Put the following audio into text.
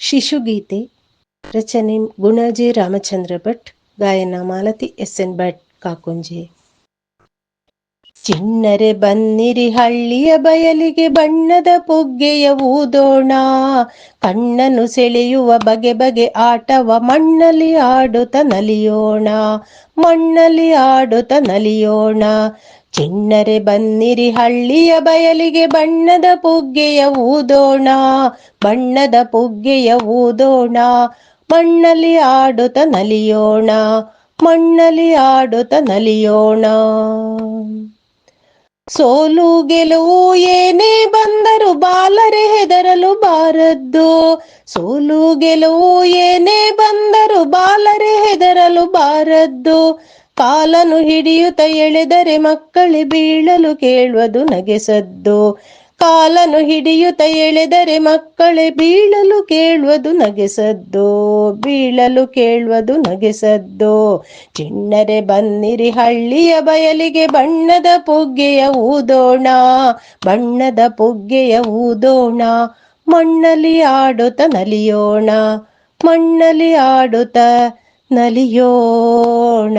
ಶಿಶುಗೀತೆ ರಚನೆ ಗುಣಾಜೆ ರಾಮಚಂದ್ರ ಭಟ್ ಗಾಯನ Malathi S N Bhat Kakunje. ಚಿಣ್ಣರೆ ಬನ್ನಿರಿ ಹಳ್ಳಿಯ ಬಯಲಿಗೆ ಬಣ್ಣದ ಪುಗ್ಗೆಯ ಊದೋಣ. ಕಣ್ಣನ್ನು ಸೆಳೆಯುವ ಬಗೆ ಬಗೆ ಆಟವ ಮಣ್ಣಲ್ಲಿ ಆಡುತ್ತ ನಲಿಯೋಣ. ಮಣ್ಣಲ್ಲಿ ಆಡುತ್ತ ನಲಿಯೋಣ. ಚಿಣ್ಣರೆ ಬನ್ನಿರಿ ಹಳ್ಳಿಯ ಬಯಲಿಗೆ ಬಣ್ಣದ ಪುಗ್ಗೆಯ ಊದೋಣ. ಬಣ್ಣದ ಪುಗ್ಗೆಯ ಊದೋಣ. ಮಣ್ಣಲ್ಲಿ ಆಡುತ್ತ ನಲಿಯೋಣ. ಮಣ್ಣಲ್ಲಿ ಆಡುತ್ತ ನಲಿಯೋಣ. ಸೋಲು ಗೆಲುವು ಏನೇ ಬಂದರು ಬಾಲರೆ ಹೆದರಲು ಬಾರದ್ದು. ಸೋಲು ಗೆಲುವು ಏನೇ ಬಂದರು ಬಾಲರೆ ಹೆದರಲು ಬಾರದ್ದು. ಕಾಲನು ಹಿಡಿಯುತ್ತ ಎಳೆದರೆ ಮಕ್ಕಳಿ ಬೀಳಲು ಕೇಳುವುದು ನಗೆಸದ್ದು ಕಾಲನು ಹಿಡಿಯುತ್ತ ಎಳೆದರೆ ಮಕ್ಕಳೇ, ಬೀಳಲು ಕೇಳುವುದು ನಗೆಸದ್ದು, ಬೀಳಲು ಕೇಳುವುದು ನಗೆಸದ್ದು. ಚಿಣ್ಣರೆ ಬನ್ನಿರಿ ಹಳ್ಳಿಯ ಬಯಲಿಗೆ, ಬಣ್ಣದ ಪುಗ್ಗೆಯ ಊದೋಣ, ಬಣ್ಣದ ಪುಗ್ಗೆಯ ಊದೋಣ. ಮಣ್ಣಲ್ಲಿ ಆಡುತ್ತ ನಲಿಯೋಣ ಮಣ್ಣಲ್ಲಿ ಆಡುತ್ತ ನಲಿಯೋಣ.